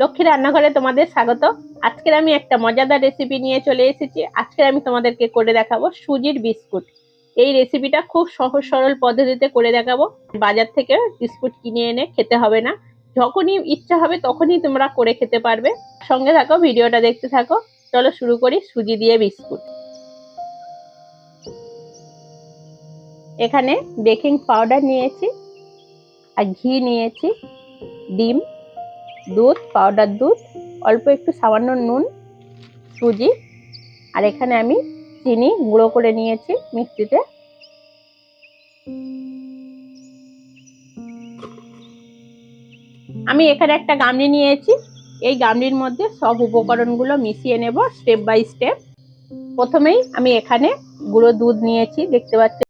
লক্ষ্মী রান্নাঘরে তোমাদের স্বাগত। আজকের আমি একটা মজাদার রেসিপি নিয়ে চলে এসেছি। আজকে আমি তোমাদেরকে করে দেখাবো সুজির বিস্কুট। এই রেসিপিটা খুব সহজ সরল পদ্ধতিতে করে দেখাবো। বাজার থেকে বিস্কুট কিনে এনে খেতে হবে না। যখনই ইচ্ছা হবে তখনই তোমরা করে খেতে পারবে। সঙ্গে থাকো, ভিডিওটা দেখতে থাকো। চলো শুরু করি সুজি দিয়ে বিস্কুট। এখানে বেকিং পাউডার নিয়েছি আর ঘি নিয়েছি, ডিম দুধ পাউডার দুধ, অল্প একটু সামান্য নুন, সুজি, আর এখানে আমি চিনি গুঁড়ো করে নিয়েছি মিক্সিতে আমি এখানে একটা গামলি নিয়েছি। এই গামলির মধ্যে সব উপকরণগুলো মিশিয়ে নেব স্টেপ বাই স্টেপ। প্রথমেই আমি এখানে গুঁড়ো দুধ নিয়েছি, দেখতে পাচ্ছি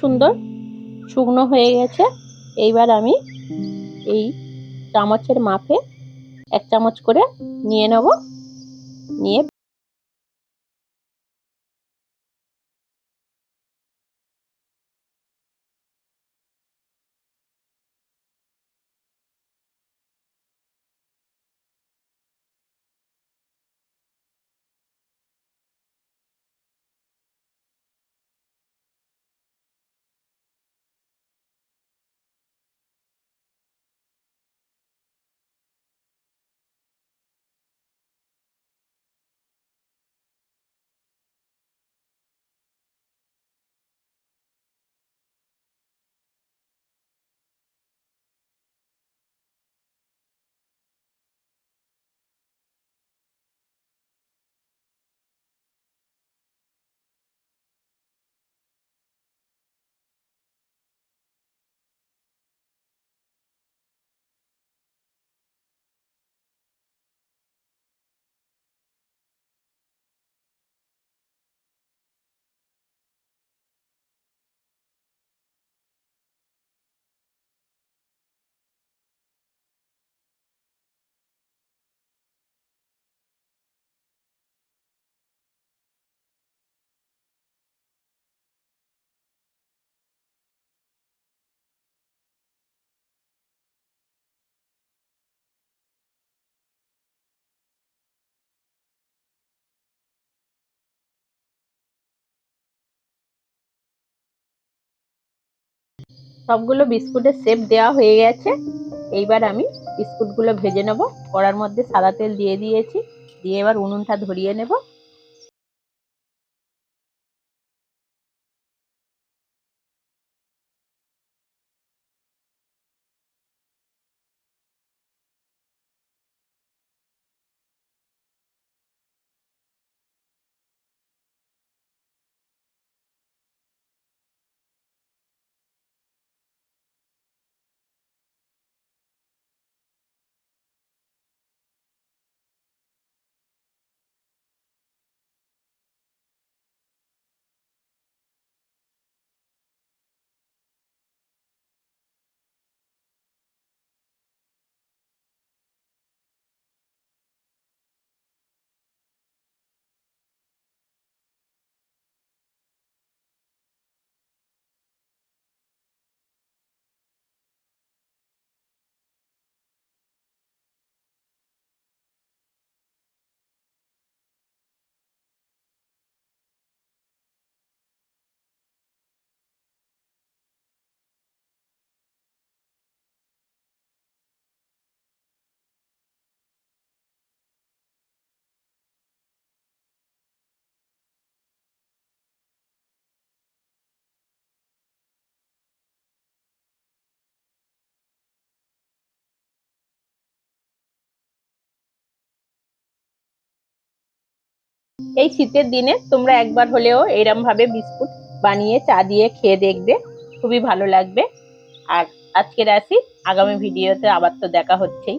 সুন্দর, শুকনো হয়ে গেছে। এইবার আমি এই চামচের মাপে এক চামচ করে নিয়ে নেব। নিয়ে সবগুলো বিস্কুটের শেপ দেওয়া হয়ে গেছে। এইবার আমি বিস্কুটগুলো ভেজে নেব। কড়ার মধ্যে সাদা তেল দিয়ে দিয়েছি। দিয়ে এবার উনুনটা ধরিয়ে নেব। এই শীতের দিনে তোমরা একবার হলেও এরম ভাবে বিস্কুট বানিয়ে চা দিয়ে খেয়ে দেখবে, খুবই ভালো লাগবে। আর আজকের আসি আগামী ভিডিওতে আবার তো দেখা হচ্ছেই।